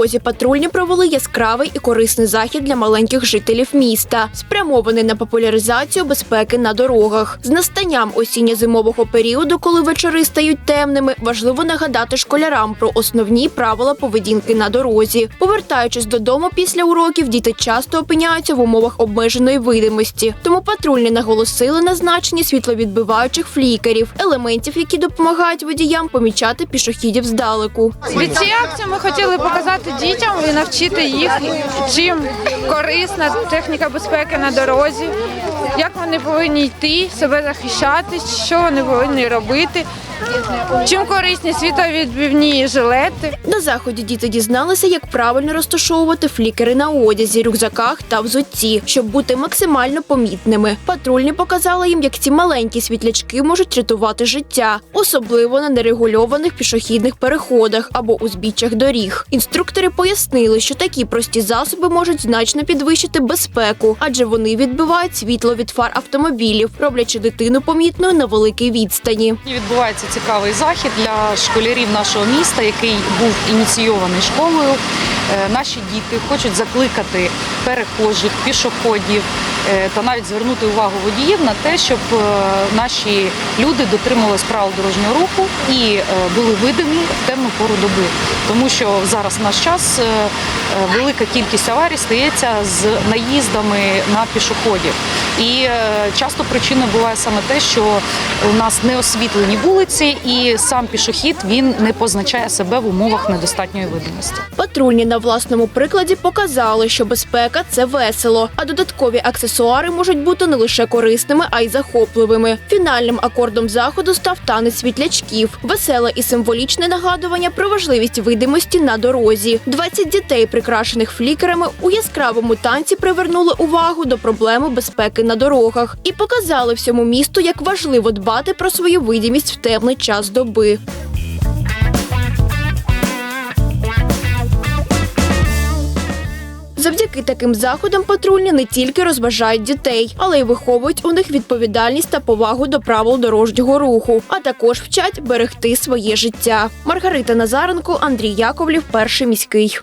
дорозі патрульні провели яскравий і корисний захід для маленьких жителів міста, спрямований на популяризацію безпеки на дорогах. З настанням осінньо-зимового періоду, коли вечори стають темними, важливо нагадати школярам про основні правила поведінки на дорозі. Повертаючись додому після уроків, діти часто опиняються в умовах обмеженої видимості. Тому патрульні наголосили на значенні світловідбиваючих флікерів, елементів, які допомагають водіям помічати пішохідів здалеку. Від цієї акції ми хотіли показати дітям і навчити їх, чим корисна техніка безпеки на дорозі, як вони повинні йти, себе захищати, що вони повинні робити, чим корисні світовідбивні жилети. На заході діти дізналися, як правильно розташовувати флікери на одязі, рюкзаках та взутті, щоб бути максимально помітними. Патрульні показали їм, як ці маленькі світлячки можуть рятувати життя, особливо на нерегульованих пішохідних переходах або узбіччях доріг. Інструктори пояснили, що такі прості засоби можуть значно підвищити безпеку, адже вони відбивають світло від фар автомобілів, роблячи дитину помітною на великій відстані. Відбувається цікавий захід для школярів нашого міста, який був ініційований школою. Е, Наші діти хочуть закликати перехожих, пішоходів е, та навіть звернути увагу водіїв на те, щоб е, наші люди дотримувалися правил дорожнього руху і були видимі в темну пору доби. Тому що зараз в наш час велика кількість аварій стається з наїздами на пішоходів. І часто причиною буває саме те, що у нас не освітлені вулиці, і сам пішохід він не позначає себе в умовах недостатньої видимості. Патрульні на власному прикладі показали, що безпека це весело, а додаткові аксесуари можуть бути не лише корисними, а й захопливими. Фінальним акордом заходу став танець світлячків, веселе і символічне нагадування про важливість видимості на дорозі. 20 дітей, прикрашених флікерами, у яскравому танці привернули увагу до проблеми безпеки на дорогах і показали всьому місту, як важливо дбати про свою видимість в темний час доби. Завдяки таким заходам патрульні не тільки розважають дітей, але й виховують у них відповідальність та повагу до правил дорожнього руху, а також вчать берегти своє життя. Маргарита Назаренко, Андрій Яковлів, перший міський.